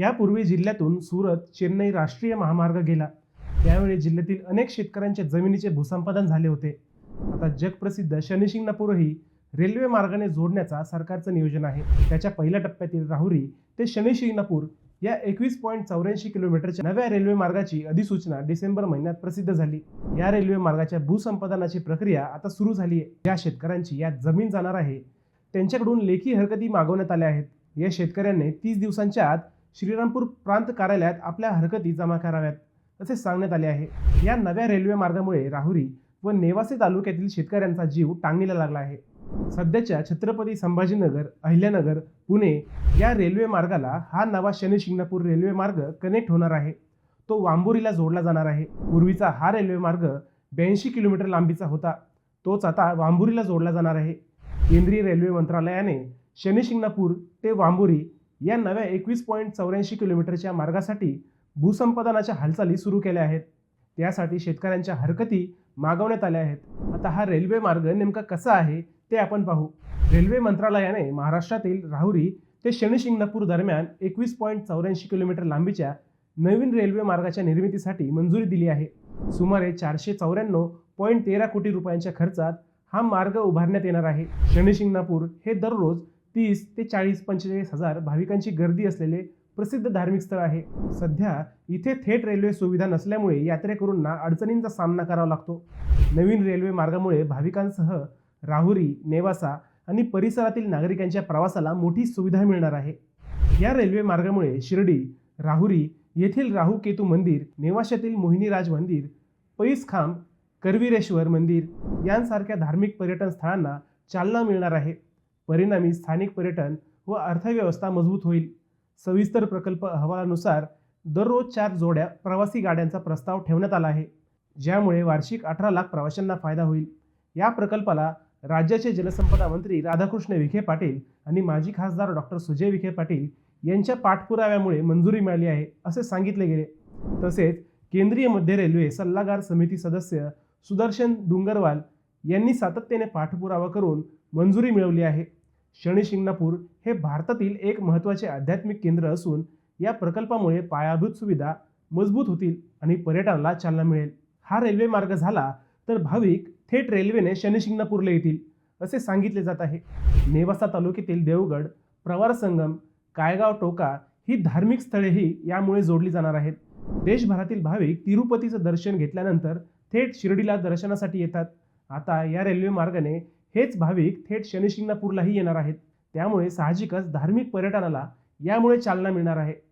यापूर्वी जिल्ह्यातून सुरत चेन्नई राष्ट्रीय महामार्ग गेला. त्यावेळी जिल्ह्यातील अनेक शेतकऱ्यांच्या जमिनीचे भूसंपादन झाले होते. आता जगप्रसिद्ध शनिशिंगणापूरही रेल्वे मार्गाने जोडण्याचा सरकारचं नियोजन आहे. त्याच्या पहिल्या टप्प्यातील राहुरी ते शनिशिंगणापूर या एकवीस पॉईंट चौऱ्याऐंशी किलोमीटरच्या नव्या रेल्वे मार्गाची अधिसूचना डिसेंबर महिन्यात प्रसिद्ध झाली. या रेल्वे मार्गाच्या भूसंपादनाची प्रक्रिया आता सुरू झाली आहे ज्या शेतकऱ्यांची यात जमीन जाणार आहे त्यांच्याकडून लेखी हरकती मागवण्यात आल्या आहेत. या शेतकऱ्यांनी तीस दिवसांच्या आत श्रीरामपूर प्रांत कार्यालयात आपल्या हरकती जमा कराव्यात असे सांगण्यात आले आहे. या नव्या रेल्वे मार्गामुळे राहुरी व नेवासे तालुक्यातील शेतकऱ्यांचा जीव टांगणीला लागला आहे. सध्याच्या छत्रपती संभाजीनगर अहिल्यानगर पुणे या रेल्वे मार्गाला हा नवा शनी शिंगणापूर रेल्वे मार्ग कनेक्ट होणार आहे. तो वांबोरीला जोडला जाणार आहे. पूर्वीचा हा रेल्वे मार्ग ब्याऐंशी किलोमीटर लांबीचा होता. तोच आता वांबुरीला जोडला जाणार आहे. केंद्रीय रेल्वे मंत्रालयाने शनी शिंगणापूर ते वांबोरी या नव्या एकवीस पॉईंट चौऱ्याऐंशी किलोमीटरच्या मार्गासाठी भूसंपादनाच्या हालचाली सुरू केल्या आहेत. त्यासाठी शेतकऱ्यांच्या हरकती मागवण्यात आल्या आहेत. आता हा रेल्वे मार्ग नेमका कसा आहे ते आपण पाहू. रेल्वे मंत्रालयाने महाराष्ट्रातील राहुरी ते शनिशिंगणापूर दरम्यान एकवीस पॉईंट चौऱ्याऐंशी किलोमीटर लांबीच्या नवीन रेल्वे मार्गाच्या निर्मितीसाठी मंजुरी दिली आहे. सुमारे चारशे चौऱ्याण्णव पॉईंट तेरा कोटी रुपयांच्या खर्चात हा मार्ग उभारण्यात येणार आहे. शनिशिंगणापूर हे दररोज तीस ते चाळीस पंचेचाळीस हजार भाविकांची गर्दी असलेले प्रसिद्ध धार्मिक स्थळ आहे. सध्या इथे थेट रेल्वे सुविधा नसल्यामुळे यात्रेकरूंना अडचणींचा सामना करावा लागतो. नवीन रेल्वे मार्गामुळे भाविकांसह राहुरी नेवासा आणि परिसरातील नागरिकांच्या प्रवासाला मोठी सुविधा मिळणार आहे. या रेल्वे मार्गामुळे शिर्डी राहुरी येथील राहू केतू मंदिर नेवाशातील मोहिनीराज मंदिर पैसखांब करवीरेश्वर मंदिर यांसारख्या धार्मिक पर्यटन स्थळांना चालना मिळणार आहे. परिणामी स्थानिक पर्यटन व अर्थव्यवस्था मजबूत होईल. सविस्तर प्रकल्प अहवालानुसार दररोज चार जोड्या प्रवासी गाड्यांचा प्रस्ताव ठेवण्यात आला आहे ज्यामुळे वार्षिक अठरा लाख प्रवाशांना फायदा होईल. या प्रकल्पाला राज्याचे जलसंपदा मंत्री राधाकृष्ण विखे पाटील आणि माजी खासदार डॉक्टर सुजय विखे पाटील यांच्या पाठपुराव्यामुळे मंजुरी मिळाली आहे असे सांगितले गेले. तसेच केंद्रीय मध्य रेल्वे सल्लागार समिती सदस्य सुदर्शन डुंगरवाल यांनी सातत्याने पाठपुरावा करून मंजुरी मिळवली आहे. शनी शिंगणापूर हे भारतातील एक महत्त्वाचे आध्यात्मिक केंद्र असून या प्रकल्पामुळे पायाभूत सुविधा मजबूत होतील आणि पर्यटनाला चालना मिळेल. हा रेल्वे मार्ग झाला तर भाविक थेट रेल्वेने शनिशिंगणापूरला येतील असे सांगितले जात आहे. नेवासा तालुक्यातील देवगड प्रवार संगम कायगाव टोका ही धार्मिक स्थळेही यामुळे जोडली जाणार आहेत. देशभरातील भाविक तिरुपतीचं दर्शन घेतल्यानंतर थेट शिर्डीला दर्शनासाठी येतात. आता या रेल्वे मार्गाने हेच भाविक थेट शनिशिंगणापूरलाही येणार आहेत. त्यामुळे साहजिकच धार्मिक पर्यटनाला यामुळे चालना मिळणार आहे.